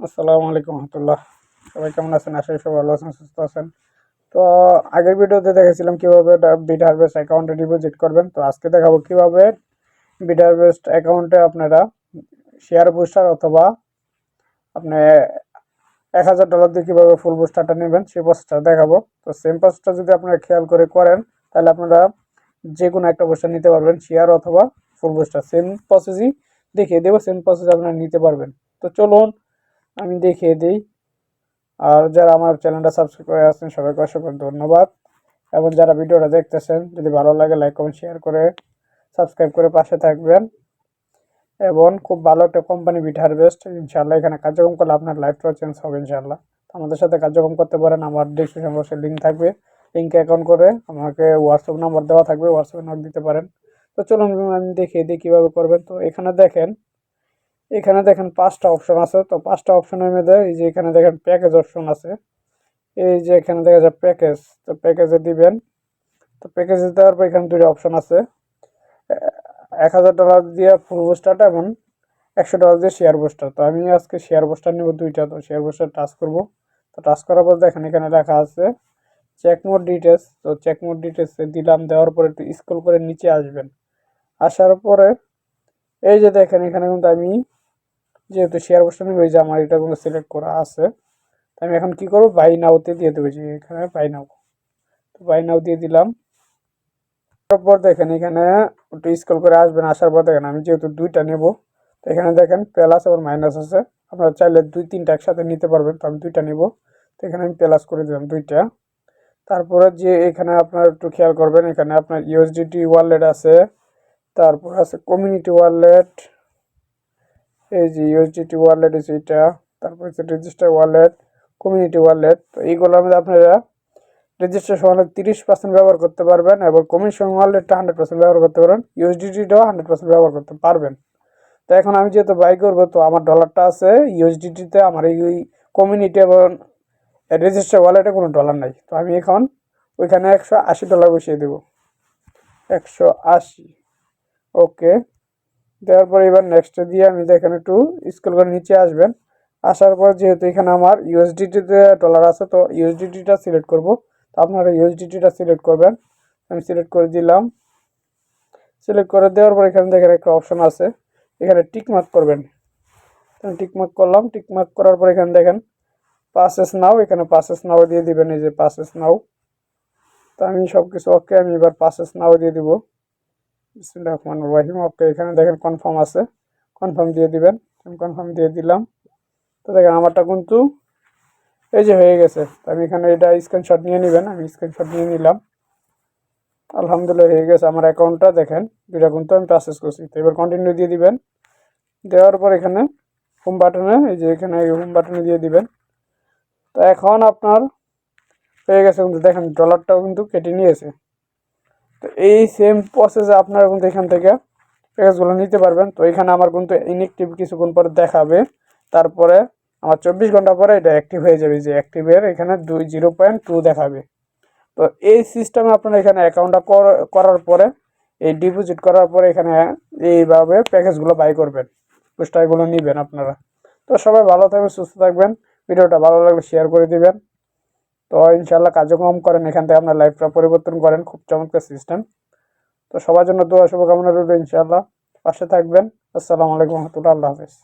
আসসালামু আলাইকুম রহমতুল্লাহ। সবাই কেমন আছেন? আশা সবাই ভালো আছেন, সুস্থ আছেন। তো, আগের ভিডিওতে দেখেছিলাম কীভাবে বিট হারভেস্ট অ্যাকাউন্টে ডিপোজিট করবেন। তো, আজকে দেখাবো কীভাবে বিট হারভেস্ট অ্যাকাউন্টে আপনারা শেয়ার বুস্টার অথবা আপনি এক হাজার ডলার দিয়ে কীভাবে ফুল বুস্টারটা নেবেন, সেই প্রসেসটা দেখাবো। তো সেম প্রসেসটা যদি আপনারা খেয়াল করে করেন, তাহলে আপনারা যে কোনো একটা বুস্টার নিতে পারবেন শেয়ার অথবা ফুল বুস্টার সেম প্রসেসই দেখিয়ে দেবো সেম প্রসেস আপনারা নিতে পারবেন। তো, চলুন আমি দেখিয়ে দিই। আর যারা আমার চ্যানেলটা সাবস্ক্রাইব করে আছেন সবাইকে অসংখ্য ধন্যবাদ। এবং যারা ভিডিওটা দেখতেছেন, যদি ভালো লাগে লাইক কমেন্ট শেয়ার করে সাবস্ক্রাইব করে পাশে থাকবেন। এবং খুব ভালো একটা কোম্পানি বিট হারভেস্ট ইনশাল্লাহ এখানে কার্যক্রম করলে আপনার লাইফটাও চেঞ্জ হবে ইনশাল্লাহ আমাদের সাথে কার্যক্রম করতে পারেন, আমার ডিসক্রিপশন বক্সে লিঙ্ক থাকবে। লিঙ্কে অ্যাকাউন্ট করে আমাকে হোয়াটসঅ্যাপ নাম্বার দেওয়া থাকবে হোয়াটসঅ্যাপে নক দিতে পারেন। তো চলুন, আমি দেখিয়ে দিই কীভাবে করবেন। তো এখানে দেখেন এখানে দেখেন পাঁচটা অপশন আছে। তো পাঁচটা অপশনের মধ্যে এই যে এখানে দেখেন প্যাকেজ অপশন আছে। এই যে এখানে দেখা যায় প্যাকেজ তো প্যাকেজে দিবেন। তো প্যাকেজে দেওয়ার পর এখানে দুটো অপশন আছে। এক হাজার ডলার দিয়ে ফুল বুস্টারটা এবং একশো ডলার দিয়ে শেয়ার বুস্টার তো আমি আজকে শেয়ার বুস্টার নেব দুইটা, তো শেয়ার বুস্টার টাচ করব। তো টাচ করার পর দেখেন এখানে লেখা আছে চেক মোড ডিটেলস তো চেক মোড ডিটেলসে দিলাম, দেওয়ার পরে একটু স্ক্রল করে নিচে আসবেন। আসার পরে এই যে দেখেন এখানে কিন্তু আমি যেহেতু শেয়ার বসানো হয়েছে আমার এটা কোনো সিলেক্ট করা আছে আমি এখন কি করব? বাই নাওতে দিয়ে দেবো, যে এখানে বাই নাও তো বাই নাও দিয়ে দিলাম। তারপর দেখেন এখানে একটু স্কল করে আসবেন, আসার পর দেখেন আমি যেহেতু দুইটা নেব, তো এখানে দেখেন প্লাস এবং মাইনাস আছে। আপনারা চাইলে দুই তিনটা একসাথে নিতে পারবেন, তো আমি দুইটা নেব। তো এখানে আমি প্লাস করে দিলাম দুইটা। তারপরে যে এখানে আপনার একটু খেয়াল করবেন, এখানে আপনার ইউএসডিটি ওয়ালেট আছে, তারপর আছে কমিউনিটি ওয়ালেট এই যে ইউএসডিটি ওয়ালেট আছে এটা, তারপর হচ্ছে রেজিস্টার ওয়ালেট কমিউনিটি ওয়ালেট তো এইগুলোর মধ্যে আপনারা রেজিস্ট্রেশন ওয়ালেট তিরিশ পার্সেন্ট ব্যবহার করতে পারবেন এবং কমিশন ওয়ালেটটা হান্ড্রেড পার্সেন্ট ব্যবহার করতে পারবেন ইউএসডিটিটাও হান্ড্রেড পার্সেন্ট ব্যবহার করতে পারবেন। তো এখন আমি যেহেতু বাই করব, তো আমার ডলারটা আছে ইউএসডিটিতে আমার এই কমিউনিটি এবং রেজিস্টার ওয়ালেটে কোনো ডলার নাই। তো আমি এখন ওইখানে একশো আশি ডলার বসিয়ে দেবো। একশো আশি। ওকে দেওয়ার পর এবার নেক্সটে দিয়ে আমি এখানে একটু স্কুল করে নিচে আসবেন। আসার পর যেহেতু এখানে আমার ইউএসডিটিতে ডলার আছে, তো ইউএসডিটিটা সিলেক্ট করব। তো আপনারা ইউএসডিটিটা সিলেক্ট করবেন। আমি সিলেক্ট করে দিলাম। সিলেক্ট করে দেওয়ার পর এখানে দেখেন একটা অপশন আছে। এখানে টিক মার্ক করবেন। টিক মার্ক করলাম। টিক মার্ক করার পর এখানে দেখেন পাসেস নাও এখানে পাসেস নাও দিয়ে দিবেন। এই যে পাসেস নাও তো আমি সব কিছু ওকে আমি এবার পাসেস নাও দিয়ে দিব। রহমান রহিম। ওকে, এখানে দেখেন কনফার্ম আছে। কনফার্ম দিয়ে দিবেন। আমি কনফার্ম দিয়ে দিলাম। তো দেখেন আমারটা কিন্তু এই যে হয়ে গেছে। আমি এখানে এটা স্ক্রিনশট নিয়ে নেবেন। আমি স্ক্রিনশট নিয়ে নিলাম। আলহামদুলিল্লাহ, হয়ে গেছে আমার অ্যাকাউন্টটা দেখেন। দুটা কিন্তু আমি প্রসেস করছি। তো এবার কন্টিনিউ দিয়ে দিবেন। দেওয়ার পর এখানে হোম বাটনে এই যে এখানে হোম বাটনে দিয়ে দিবেন। তো এখন আপনার হয়ে গেছে কিন্তু দেখেন ডলারটাও কিন্তু কেটে নিয়েছে। তো এই সেম প্রসেসে আপনারা কিন্তু এখান থেকে প্যাকেজগুলো নিতে পারবেন। তো এখানে আমার কিন্তু ইনএক্টিভ কিছুক্ষণ পরে দেখাবে। তারপরে আমার চব্বিশ ঘণ্টা পরে এটা অ্যাক্টিভ হয়ে যাবে। যে অ্যাক্টিভের এখানে দুই জিরো পয়েন্ট টু দেখাবে। তো এই সিস্টেমে আপনারা এখানে অ্যাকাউন্টটা করার পরে, এই ডিপোজিট করার পরে এখানে এইভাবে প্যাকেজগুলো বাই করবেন। পুস্টারগুলো নেবেন আপনারা। তো সবাই ভালো থাকবেন, সুস্থ থাকবেন। ভিডিওটা ভালো লাগলে শেয়ার করে দিবেন। তো ইনশাল্লাহ কার্যক্রম করেন, এখান থেকে আপনার লাইফটা পরিবর্তন করেন, খুব চমৎকার সিস্টেম তো সবার জন্য দোয়া, শুভকামনা রইল ইনশাল্লাহ পাশে থাকবেন। আসসালামু আলাইকুম রহমতুল্লাহ, আল্লাহ হাফিজ।